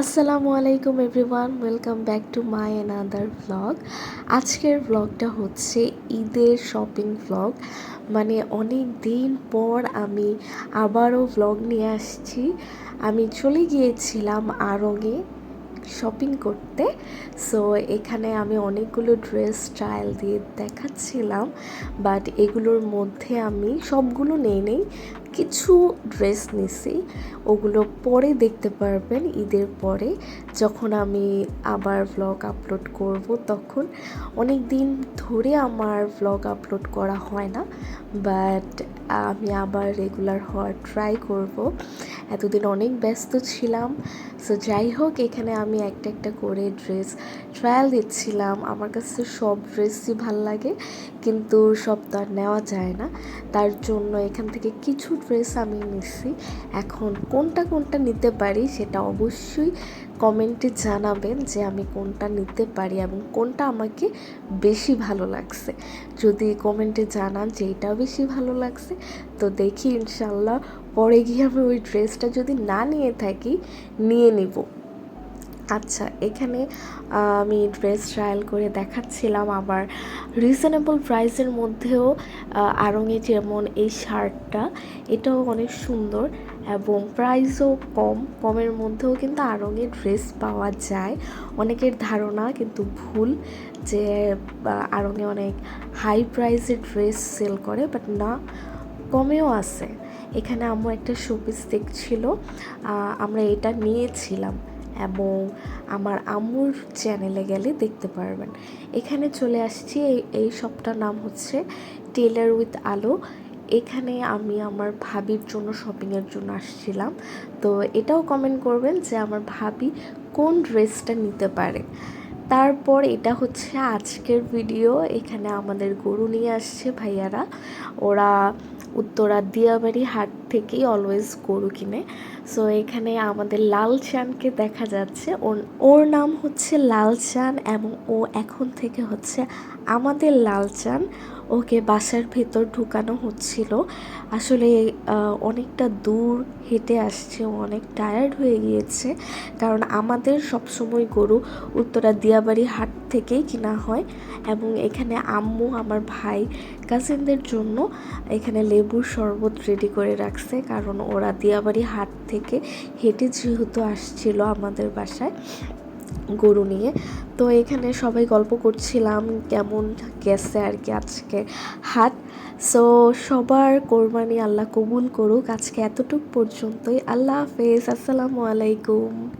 আসসালামু আলাইকুম everyone, welcome back to my another vlog আজকের ভ্লগটা হচ্ছে ঈদের শপিং ভ্লগ মানে অনেক দিন পর আমি আবারও ভ্লগ নিয়ে আসছি। আমি চলে গিয়েছিলাম আরঙে শপিং করতে। সো এখানে আমি অনেকগুলো ড্রেস ট্রায়াল দিয়ে দেখাচ্ছিলাম। বাট এগুলোর মধ্যে আমি সবগুলো নেই নেই। কিছু ড্রেস নিছি, ওগুলো পরে দেখতে পারবেন ঈদের পরে। যখন আমি আবার ভ্লগ আপলোড করব, তখন অনেক দিন ধরে আমার ভ্লগ আপলোড করা হয় না বাট আমি আবার রেগুলার হওয়ার ট্রাই করব। এতদিন অনেক ব্যস্ত ছিলাম সো যাই হোক, এখানে আমি একটা একটা করে ড্রেস ট্রায়াল দিচ্ছিলাম। আমার কাছে সব ড্রেসই ভালো লাগে, কিন্তু সব তো আর নেওয়া যায় না। তার জন্য এখান থেকে কিছু ড্রেস আমি নিচ্ছি এখন কোনটা কোনটা নিতে পারি সেটা অবশ্যই কমেন্টে জানাবেন যে আমি কোনটা নিতে পারি এবং কোনটা আমাকে বেশি ভালো লাগছে। যদি কমেন্টে জানান যে এটাও বেশি ভালো লাগছে, তো দেখি ইনশাল্লাহ পরে গিয়ে আমি ওই ড্রেসটা যদি না নিয়ে থাকি, নিয়ে নিব। আচ্ছা এখানে, আমি ড্রেস ট্রায়াল করে দেখাচ্ছিলাম আবার রিজনেবল প্রাইসের মধ্যেও আরঙে যেমন এই শার্টটা, এটাও অনেক সুন্দর এবং প্রাইসও কম, কমের মধ্যেও কিন্তু আরঙে ড্রেস পাওয়া যায়। অনেকের ধারণা কিন্তু ভুল যে আরঙে অনেক হাই প্রাইসের ড্রেস সেল করে বাট না, কমেও আছে। এখানে আমার একটা শোপিস দেখছিল আমরা এটা নিয়েছিলাম। এবং আমার আম্মুর চ্যানেলে গেলে দেখতে পারবেন। এখানে চলে আসছি, এই এই শপটার নাম হচ্ছে টেলার উইথ আলো। এখানে আমি আমার ভাবির জন্য শপিংয়ের জন্য আসছিলাম। তো এটাও কমেন্ট করবেন যে আমার ভাবি কোন ড্রেসটা নিতে পারে। তারপর এটা হচ্ছে আজকের ভিডিও এখানে আমাদের গরু নিয়ে আসছে ভাইয়ারা। ওরা উত্তরা দিয়াবাড়ি হাট থেকেই অলওয়েজ গরু কিনে। সো এখানে আমাদের লাল চানকে দেখা যাচ্ছে। ওর ওর নাম হচ্ছে লাল চান এবং ও এখন থেকে হচ্ছে আমাদের লাল চান ওকে বাসার ভেতর ঢুকানো হচ্ছিল। আসলে অনেকটা দূর হেঁটে আসছে অনেক টায়ার্ড হয়ে গিয়েছে। কারণ আমাদের সবসময় গরু উত্তরা দিয়াবাড়ি হাট থেকেই কিনা হয় এবং এখানে আম্মু, আমার ভাই কাজিনদের জন্য এখানে লেবুর শরবত রেডি করে রাখছে। কারণ ওরা দিয়াবাড়ি হাট থেকে হেঁটে যেহেতু আসছিল আমাদের বাসায় গরু নিয়ে। তো এখানে সবাই গল্প করছিলাম কেমন গেছে আর কি আজকে হাত সো সবার কোরবানি আল্লাহ কবুল করুক আজকে এতটুক পর্যন্তই। আল্লাহ হাফেজ। আসসালামু আলাইকুম।